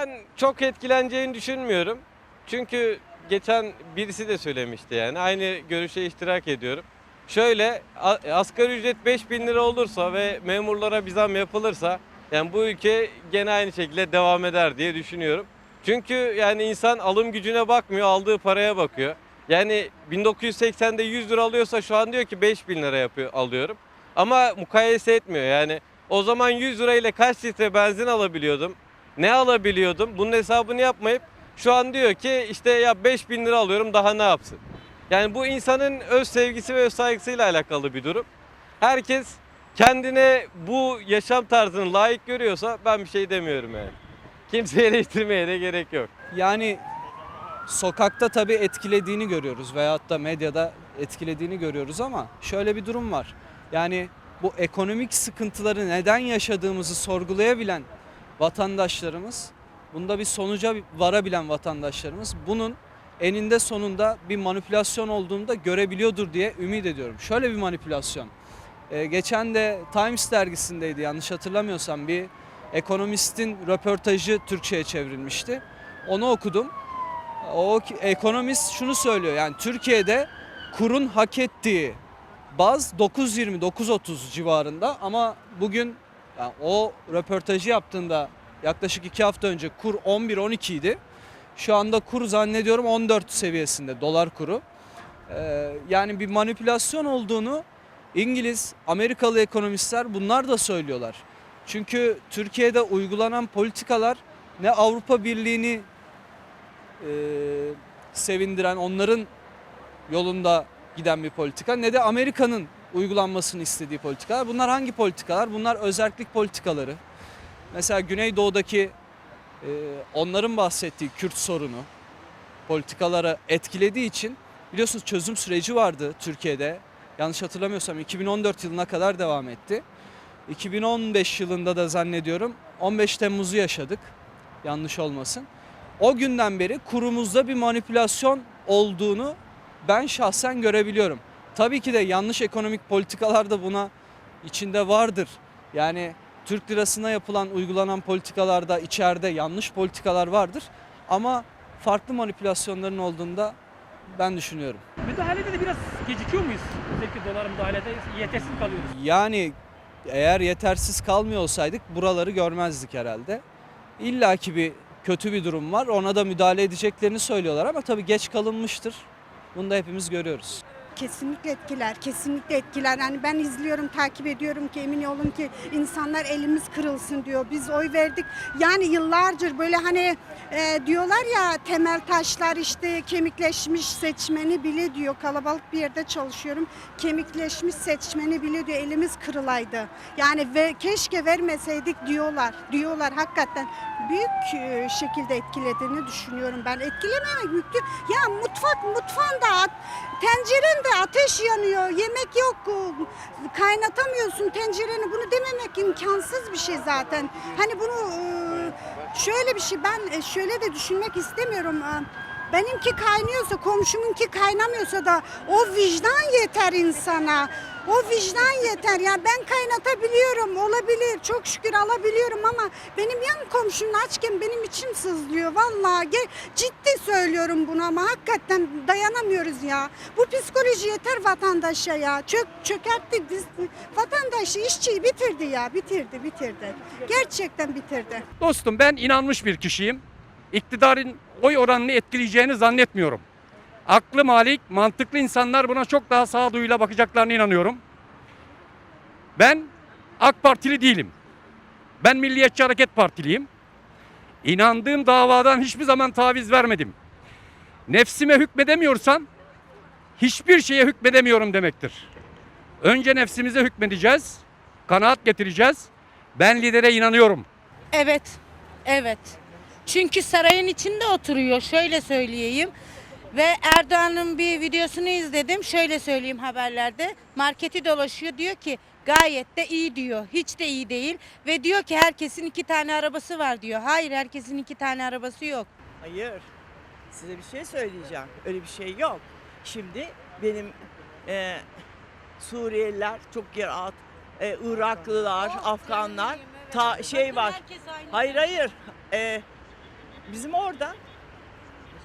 Ben çok etkileneceğini düşünmüyorum. Çünkü geçen birisi de söylemişti yani. Aynı görüşe iştirak ediyorum. Şöyle asgari ücret 5000 lira olursa ve memurlara bir zam yapılırsa yani bu ülke gene aynı şekilde devam eder diye düşünüyorum. Çünkü yani insan alım gücüne bakmıyor, aldığı paraya bakıyor. Yani 1980'de 100 lira alıyorsa şu an diyor ki 5000 lira yapıyor alıyorum. Ama mukayese etmiyor yani. O zaman 100 lira ile kaç litre benzin alabiliyordum? Ne alabiliyordum? Bunun hesabını yapmayıp şu an diyor ki işte ya 5000 lira alıyorum daha ne yapsın? Yani bu insanın öz sevgisi ve öz saygısıyla alakalı bir durum. Herkes kendine bu yaşam tarzını layık görüyorsa ben bir şey demiyorum yani. Kimseyi eleştirmeye de gerek yok. Yani sokakta tabii etkilediğini görüyoruz veyahut da medyada etkilediğini görüyoruz ama şöyle bir durum var. Yani bu ekonomik sıkıntıları neden yaşadığımızı sorgulayabilen vatandaşlarımız, bunda bir sonuca varabilen vatandaşlarımız bunun eninde sonunda bir manipülasyon olduğunu da görebiliyordur diye ümit ediyorum. Şöyle bir manipülasyon. Ee, geçen de Times dergisindeydi yanlış hatırlamıyorsam bir ekonomistin röportajı Türkçe'ye çevrilmişti. Onu okudum. O ekonomist şunu söylüyor yani Türkiye'de kurun hak ettiği baz 9.20-9.30 civarında ama bugün yani o röportajı yaptığında yaklaşık 2 hafta önce kur 11-12 idi. Şu anda kur zannediyorum 14 seviyesinde dolar kuru. Ee, yani bir manipülasyon olduğunu İngiliz, Amerikalı ekonomistler bunlar da söylüyorlar. Çünkü Türkiye'de uygulanan politikalar ne Avrupa Birliği'ni e, sevindiren, onların yolunda giden bir politika ne de Amerika'nın uygulanmasını istediği politikalar. Bunlar hangi politikalar? Bunlar özellik politikaları. Mesela Güneydoğu'daki e, onların bahsettiği Kürt sorunu politikaları etkilediği için biliyorsunuz çözüm süreci vardı Türkiye'de. Yanlış hatırlamıyorsam 2014 yılına kadar devam etti. 2015 yılında da zannediyorum 15 Temmuz'u yaşadık. Yanlış olmasın. O günden beri kurumuzda bir manipülasyon olduğunu ben şahsen görebiliyorum. Tabii ki de yanlış ekonomik politikalar da buna içinde vardır. Yani Türk lirasına yapılan, uygulanan politikalarda içeride yanlış politikalar vardır. Ama farklı manipülasyonların olduğunda ben düşünüyorum. Müdahalede de biraz gecikiyor muyuz? Özellikle dolar müdahalede yetersiz kalıyoruz. Yani eğer yetersiz kalmıyor olsaydık buraları görmezdik herhalde. İlla ki bir kötü bir durum var. Ona da müdahale edeceklerini söylüyorlar ama tabii geç kalınmıştır. Bunu da hepimiz görüyoruz. Kesinlikle etkiler, kesinlikle etkiler. Yani ben izliyorum, takip ediyorum ki emin olun ki insanlar elimiz kırılsın diyor. Biz oy verdik. Yani yıllardır böyle hani e, diyorlar ya temel taşlar işte kemikleşmiş seçmeni bile diyor. Kalabalık bir yerde çalışıyorum. Kemikleşmiş seçmeni bile diyor. Elimiz kırılaydı. Yani ve keşke vermeseydik diyorlar. Diyorlar hakikaten büyük e, şekilde etkilediğini düşünüyorum ben. Etkilememek mümkün. Ya mutfak mutfağında at- tencerende ateş yanıyor, yemek yok, kaynatamıyorsun tencereni. Bunu dememek imkansız bir şey zaten. Hani bunu e, şöyle bir şey ben e, şöyle de düşünmek istemiyorum. Benimki kaynıyorsa, komşumunki kaynamıyorsa da o vicdan yeter insana. O vicdan yeter. Ya ben kaynatabiliyorum, olabilir. Çok şükür alabiliyorum ama benim yan komşum açken benim içim sızlıyor. Vallahi ciddi söylüyorum bunu ama hakikaten dayanamıyoruz ya. Bu psikoloji yeter vatandaşa ya. Çök çökertti vatandaşı, işçiyi bitirdi ya. Bitirdi, bitirdi. Gerçekten bitirdi. Dostum ben inanmış bir kişiyim. İktidarın oy oranını etkileyeceğini zannetmiyorum. Aklı malik, mantıklı insanlar buna çok daha sağduyuyla bakacaklarına inanıyorum. Ben AK Partili değilim. Ben Milliyetçi Hareket Partiliyim. İnandığım davadan hiçbir zaman taviz vermedim. Nefsime hükmedemiyorsam hiçbir şeye hükmedemiyorum demektir. Önce nefsimize hükmedeceğiz, kanaat getireceğiz. Ben lidere inanıyorum. Evet, evet. Çünkü sarayın içinde oturuyor. Şöyle söyleyeyim. Ve Erdoğan'ın bir videosunu izledim. Şöyle söyleyeyim haberlerde. Marketi dolaşıyor diyor ki gayet de iyi diyor. Hiç de iyi değil. Ve diyor ki herkesin iki tane arabası var diyor. Hayır herkesin iki tane arabası yok. Hayır. Size bir şey söyleyeceğim. Öyle bir şey yok. Şimdi benim e, Suriyeliler çok yer alt, e, Iraklılar, Afganlar ta şey var. Hayır hayır. E, Bizim orada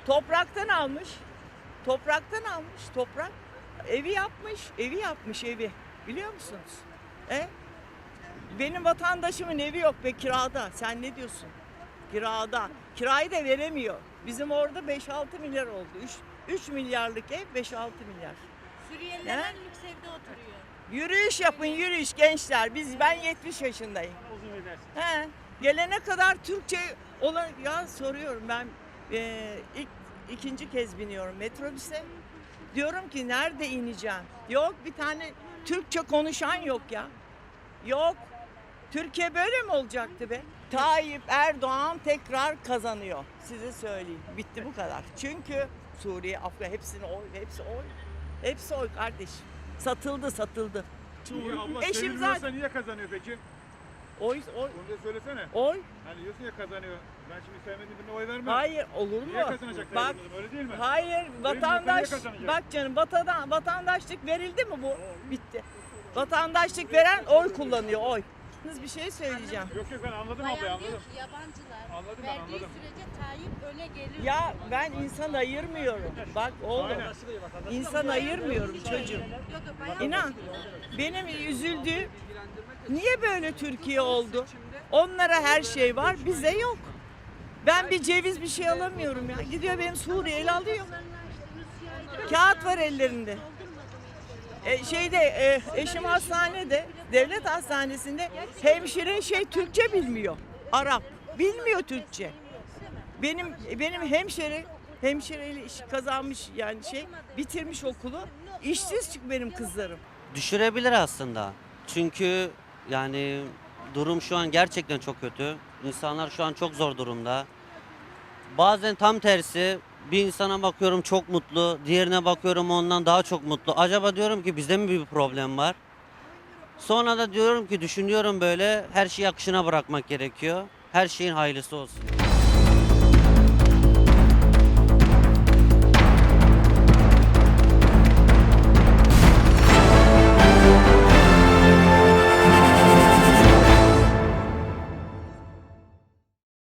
topraktan almış. Topraktan almış toprak. Evi yapmış, evi yapmış evi. Biliyor musunuz? E? Benim vatandaşımın evi yok be kirada. Sen ne diyorsun? Kirada. Kirayı da veremiyor. Bizim orada 5-6 milyar oldu. 3, 3 milyarlık ev 5-6 milyar. Suriyeliler en lüks evde oturuyor. Yürüyüş yapın yürüyüş gençler. Biz ben 70 yaşındayım. He. Gelene kadar Türkçe olan ya soruyorum ben e, ilk ikinci kez biniyorum metrobüse. Diyorum ki nerede ineceğim? Yok bir tane Türkçe konuşan yok ya. Yok. Türkiye böyle mi olacaktı be? Tayyip Erdoğan tekrar kazanıyor. Size söyleyeyim. Bitti bu kadar. Çünkü Suriye, Afgan hepsini oy, hepsi oy. Hepsi oy kardeşim. Satıldı, satıldı. Niye abla Eşim zaten niye kazanıyor peki? Oy, oy, Onu da söylesene. oy. Hani diyorsun ya kazanıyor. Ben şimdi sevmediğim birine oy vermem. Hayır olur mu? Niye kazanacak Bak öyle değil mi? hayır vatandaş bak canım vatandaş, vatandaşlık verildi mi bu? Bitti. Vatandaşlık veren oy kullanıyor oy. Siz bir şey söyleyeceğim. Yok yok ben anladım abla Bayan diyor anladım. ki yabancılar Anladım ben, verdiği anladım. sürece Tayyip öne geliyor. Ya ben insan ayırmıyorum. Bak oğlum Aynen. insan ayırmıyorum çocuğum. Yok, yok, bayan İnan benim üzüldüğüm niye böyle Türkiye oldu? Onlara her şey var bize yok. Ben bir ceviz bir şey alamıyorum ya. Gidiyor benim Suriyeli alıyor. Kağıt var ellerinde. E, şeyde e, eşim hastanede, devlet hastanesinde hemşire şey Türkçe bilmiyor. Arap. Bilmiyor Türkçe. Benim benim hemşire hemşireyle iş kazanmış yani şey bitirmiş okulu. İşsiz çık benim kızlarım. Düşürebilir aslında. Çünkü yani durum şu an gerçekten çok kötü. İnsanlar şu an çok zor durumda. Bazen tam tersi bir insana bakıyorum çok mutlu, diğerine bakıyorum ondan daha çok mutlu. Acaba diyorum ki bizde mi bir problem var? Sonra da diyorum ki düşünüyorum böyle her şeyi akışına bırakmak gerekiyor. Her şeyin hayırlısı olsun.